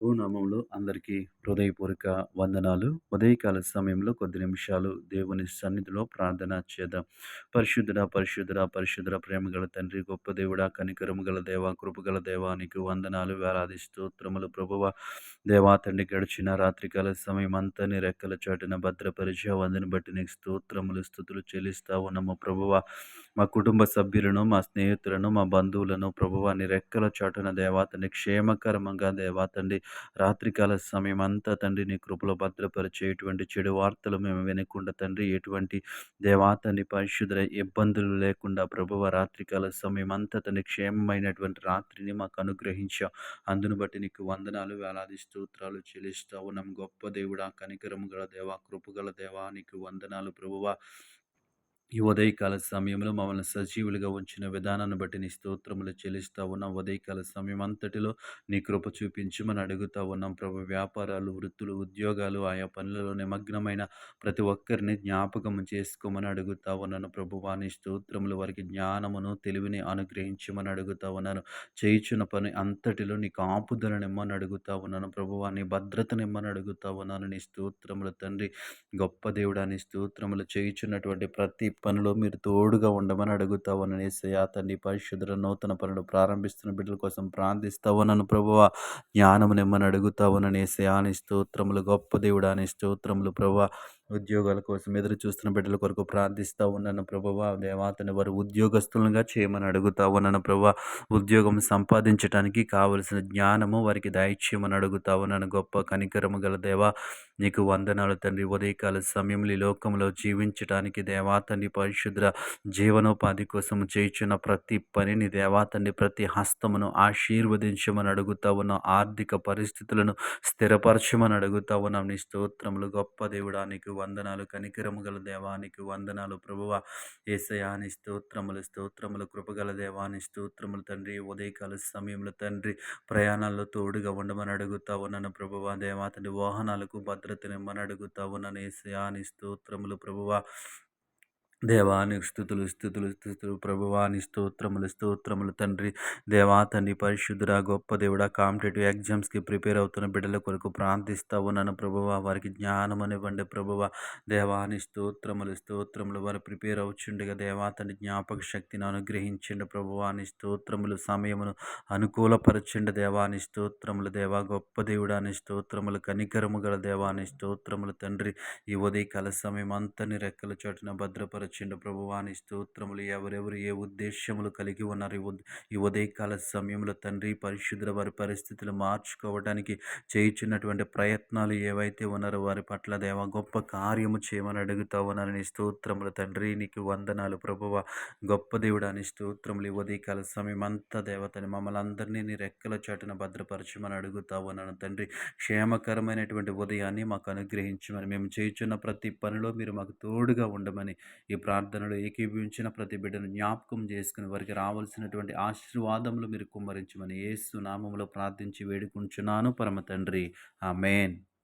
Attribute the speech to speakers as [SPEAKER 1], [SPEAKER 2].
[SPEAKER 1] ఓ నామంలో అందరికీ హృదయపూర్వక వందనాలు. ఉదయకాల సమయంలో కొద్ది నిమిషాలు దేవుని సన్నిధిలో ప్రార్థన చేద్దాం. పరిశుద్ధుడ పరిశుద్ధుడ పరిశుద్ధ ప్రేమ గల తండ్రి గొప్ప దేవుడ కనికరము గల దేవ కృపగల దేవానికి వందనాలు వేలాది స్తోత్రములు ప్రభువ. దేవా తండ్రి గడిచిన రాత్రికాల సమయం అంతా నీ రెక్కల చాటున భద్రపరిచే వందని బట్టి నీకు స్తోత్రములు స్థుతులు చెల్లిస్తా ఉన్నాము ప్రభువ. మా కుటుంబ సభ్యులను మా స్నేహితులను మా బంధువులను ప్రభువాన్ని రెక్కల చాటున దేవాతండి క్షేమకరమంగా దేవాతండి రాత్రికాల సమయం అంతా తండ్రి నీ కృపలో భద్రపరిచేటువంటి చెడు వార్తలు మేము వినకుండా తండ్రి ఎటువంటి దేవాతని పరిశుద్ధ ఇబ్బందులు లేకుండా ప్రభువ రాత్రికాల సమయం అంతా తండ్రి క్షేమమైనటువంటి రాత్రిని మాకు అనుగ్రహించాం. అందును బట్టి నీకు వందనాలు వేలాది స్తోత్రాలు చెల్లిస్తావు నమ్మ గొప్ప దేవుడా కనికరము గల దేవా కృపగల దేవా నీకు వందనాలు ప్రభువ. ఈ ఉదయకాల సమయంలో మమ్మల్ని సజీవులుగా ఉంచిన విధానాన్ని బట్టి నీ స్తోత్రములు చెల్లిస్తూ ఉన్నాం. ఉదయకాల సమయం అంతటిలో నీ కృప చూపించమని అడుగుతూ ఉన్నాం. ప్రభు వ్యాపారాలు వృత్తులు ఉద్యోగాలు ఆయా పనులలో నిమగ్నమైన ప్రతి ఒక్కరిని జ్ఞాపకం చేసుకోమని అడుగుతా ఉన్నాను. ప్రభు వాని స్తోత్రములు వారికి జ్ఞానమును తెలివిని అనుగ్రహించమని అడుగుతా ఉన్నాను. చేయించిన పని అంతటిలో నీ కాపుదలనిమ్మని అడుగుతా ఉన్నాను. ప్రభు నీ భద్రతనిమ్మని అడుగుతా ఉన్నాను. నీ స్తోత్రములు తండ్రి గొప్ప దేవుడా నీ స్తోత్రములు చేయించున్నటువంటి ప్రతి పనిలో మీరు తోడుగా ఉండమని అడుగుతావని ఏసయ్యా తండ్రి పరిశుద్ధుల నూతన పనులు ప్రారంభిస్తున్న బిడ్డల కోసం ప్రార్థిస్తావనను ప్రభువ. జ్ఞానము నిమ్మని అడుగుతావు ఏసయ్యా అని స్తోత్రములు గొప్ప దేవుడు అని స్తోత్రములు ప్రభు ఉద్యోగాల కోసం ఎదురు చూస్తున్న బిడ్డల కొరకు ప్రార్థిస్తూ ఉన్నాను ప్రభువ దేవాతని వారు ఉద్యోగస్తులుగా చేయమని అడుగుతా ఉన్నాను ప్రభు ఉద్యోగం సంపాదించడానికి కావలసిన జ్ఞానము వారికి దయచేయమని అడుగుతా ఉన్నాను గొప్ప కనికరము గల దేవా. నీకు వందనాలు తండ్రి. ఉదయకాల సమయంలో ఈ లోకంలో జీవించడానికి తండ్రి పరిశుద్ర జీవనోపాధి కోసం చేయించిన ప్రతి పనిని దేవాతండి ప్రతి హస్తమును ఆశీర్వదించమని అడుగుతా ఉన్నాం ఆర్థిక పరిస్థితులను స్థిరపరచమని అడుగుతా ఉన్నాం నీ స్తోత్రములు గొప్ప దేవుడానికి వందనాలు కనికరము గల దేవానికి వందనాలు ప్రభువ. ఏసయాని స్తోత్రములు స్తోత్రములు కృపగల దేవాని స్తోత్రములు తండ్రి. ఉదయకాల సమయంలో తండ్రి ప్రయాణాల్లో తోడుగా ఉండమని అడుగుతా ఉన్నాను ప్రభువ. దేవాతని వాహనాలకు భద్రతనిమ్మని అడుగుతా ఉన్నాను. ఏసయాని స్తోత్రములు ప్రభువ. దేవానికి స్థుతులు స్థుతులు స్థుతులు ప్రభువాని స్తోత్రములు స్తోత్రములు తండ్రి. దేవా తండ్రి పరిశుద్ధుడ గొప్ప దేవుడ కాంపిటేటివ్ ఎగ్జామ్స్కి ప్రిపేర్ అవుతున్న బిడ్డల కొరకు ప్రార్థిస్తా ఉన్నాను ప్రభువ. వారికి జ్ఞానం అనివ్వండి ప్రభువ. దేవాని స్తోత్రములు స్తోత్రములు వారు ప్రిపేర్ అవుచుండగా దేవా తండ్రి జ్ఞాపక శక్తిని అనుగ్రహించండి ప్రభువాని స్తోత్రములు సమయమును అనుకూలపరచండి దేవాని స్తోత్రములు. దేవా గొప్ప దేవుడాని స్తోత్రములు కనికరము గల దేవాని స్తోత్రములు తండ్రి. ఈ ఉదయకాల సమయం అంతని రెక్కల చోటున భద్రపర వచ్చిండు ప్రభువాని స్తోత్రములు ఎవరెవరు ఏ ఉద్దేశములు కలిగి ఉన్నారు ఈ ఉదయకాల సమయంలో తండ్రి పరిశుద్ధుల వారి పరిస్థితులు మార్చుకోవడానికి చేయించినటువంటి ప్రయత్నాలు ఏవైతే ఉన్నారో వారి పట్ల దేవ గొప్ప కార్యము చేయమని అడుగుతా ఉన్నారని స్తోత్రములు తండ్రి నీకు వందనాలు. ప్రభువ గొప్ప దేవుడాని స్తోత్రములు ఈ ఉదయకాల సమయం అంతా దేవతని మమ్మల్ని అందరినీ నీ రెక్కల చాటున భద్రపరచమని అడుగుతా ఉన్నాను తండ్రి. క్షేమకరమైనటువంటి ఉదయాన్ని మాకు అనుగ్రహించమని మేము చేయించున్న ప్రతి పనిలో మీరు మాకు తోడుగా ఉండమని ఈ ఈ ప్రార్థనలో ఏకీభవించిన ప్రతి బిడ్డను జ్ఞాపకం చేసుకుని వారికి రావాల్సినటువంటి ఆశీర్వాదములు మీరు కుమ్మరించమని ఏసు నామములో ప్రార్థించి వేడుకుంటున్నాను. పరమ తండ్రి. ఆ మెయిన్